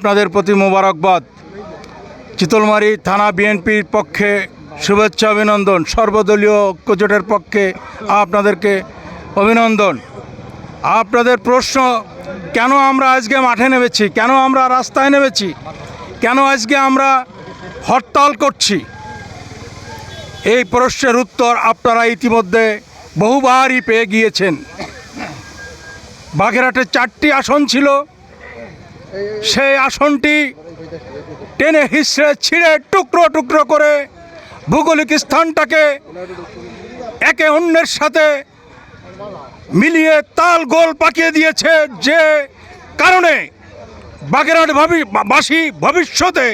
আপনাদের প্রতি মোবারকবাদ। চিতলমারি থানা বিএনপির পক্ষে শুভেচ্ছা, অভিনন্দন। সর্বদলীয় ঐক্যজোটের পক্ষে আপনাদেরকে অভিনন্দন। আপনাদের প্রশ্ন, কেন আমরা আজকে মাঠে নেমেছি? কেন আমরা রাস্তায় নেমেছি? কেন আজকে আমরা হরতাল করছি? এই প্রশ্নের উত্তর আপনারা ইতিমধ্যে বহুবারই পেয়ে গিয়েছেন। বাগেরহাটে চারটি আসন ছিল। সেই আসনটি টেনে হিসড়ে ছিঁড়ে টুকরো টুকরো করে ভৌগোলিক স্থানটাকে একে অন্যের সাথে মিলিয়ে তাল গোল পাকিয়ে দিয়েছে যে কারণে বাগেরহাট বাসী ভবিষ্যতে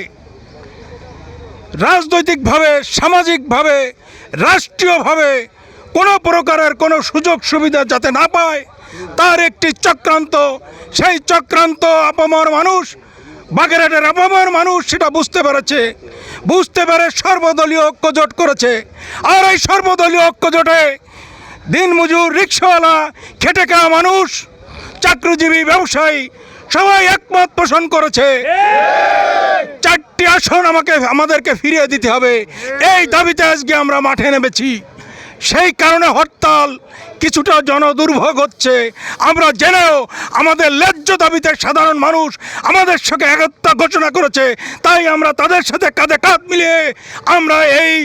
রাজনৈতিকভাবে, সামাজিকভাবে, রাষ্ট্রীয়ভাবে কোনো প্রকারের কোনো সুযোগ সুবিধা যাতে না পায় তার একটি চক্রান্ত। সেই চক্রান্ত আপামর মানুষ, বাগেরহাটের আপামর মানুষ সেটা বুঝতে পেরেছে। বুঝতে পেরে সর্বদলীয় ঐক্যজোট করেছে। আর এই সর্বদলীয় ঐক্যজোটে দিনমজুর রিক্সাওয়ালা, খেটে খাওয়া মানুষ, চাকরিজীবী, ব্যবসায়ী, সবাই একমত পোষণ করেছে। চারটি আসন আমাকে, আমাদেরকে ফিরিয়ে দিতে হবে। এই দাবিতে আজকে আমরা মাঠে নেমেছি। সেই কারণে হরতাল কিছুটা জনদুর্ভোগ হচ্ছে। আমরা জেনেও আমাদের ন্যায্য দাবিতে সাধারণ মানুষ আমাদের সঙ্গে একতা ঘোষণা করেছে। তাই আমরা তাদের সাথে কাঁধে কাঁধ মিলিয়ে আমরা এই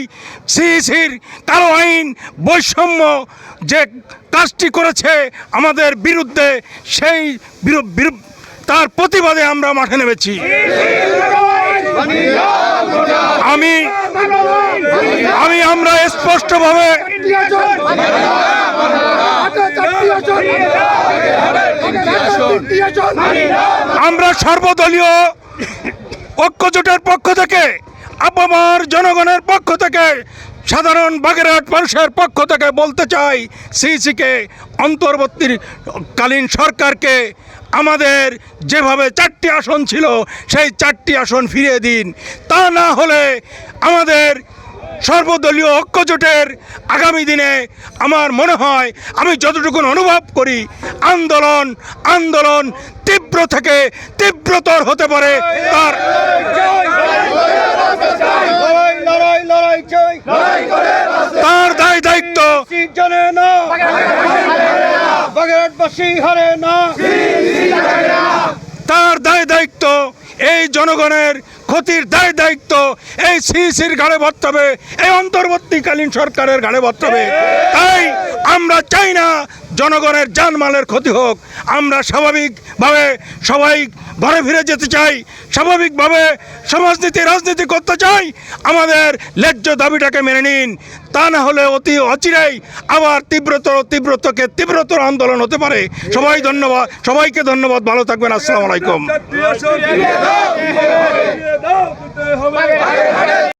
সিইসির কালো আইন বৈষম্য যে কাজটি করেছে আমাদের বিরুদ্ধে সেই তার প্রতিবাদে আমরা মাঠে নেমেছি। আমি আমি আমরা স্পষ্টভাবে আমরা সর্বদলীয় ঐক্যজোটের পক্ষ থেকে আপামার জনগণের পক্ষ থেকে, সাধারণ বাগেরহাট মানুষের পক্ষ থেকে বলতে চাই, সিসিকে, অন্তর্বর্তীকালীন সরকারকে আমাদের যেভাবে চারটি আসন ছিল, সেই চারটি আসন ফিরিয়ে দিন। তা না হলে আমাদের সর্বদলীয় ঐক্যজোটের আগামী দিনে আমার মনে হয় আমি যতটুকু অনুভব করি আন্দোলন আন্দোলন তীব্র থেকে তীব্রতর হতে পারে তার তার দায় দায়িত্ব জানে না বাগেরহাটবাসী না। তার দায় দায়িত্ব এই জনগণের ক্ষতির দায় দায়িত্ব এই সিসির ঘাড়ে বর্তে হবে, এই অন্তর্বর্তীকালীন সরকারের ঘাড়ে বর্তে হবে। তাই আমরা চাই না জনগণের জানমালের ক্ষতি হোক, আমরা স্বাভাবিকভাবে সবাই ঘরে ফিরে যেতে চাই, স্বাভাবিকভাবে সমাজনীতি, রাজনীতি করতে চাই, আমাদের ন্যায্য দাবিটাকে মেনে নিন। তা না হলে অতি অচিরেই আবার তীব্রতর, তীব্রতকে তীব্রতর আন্দোলন হতে পারে। সবাই ধন্যবাদ, সবাইকে ধন্যবাদ, ভালো থাকবেন, আসসালামু আলাইকুম। দিতে হবে।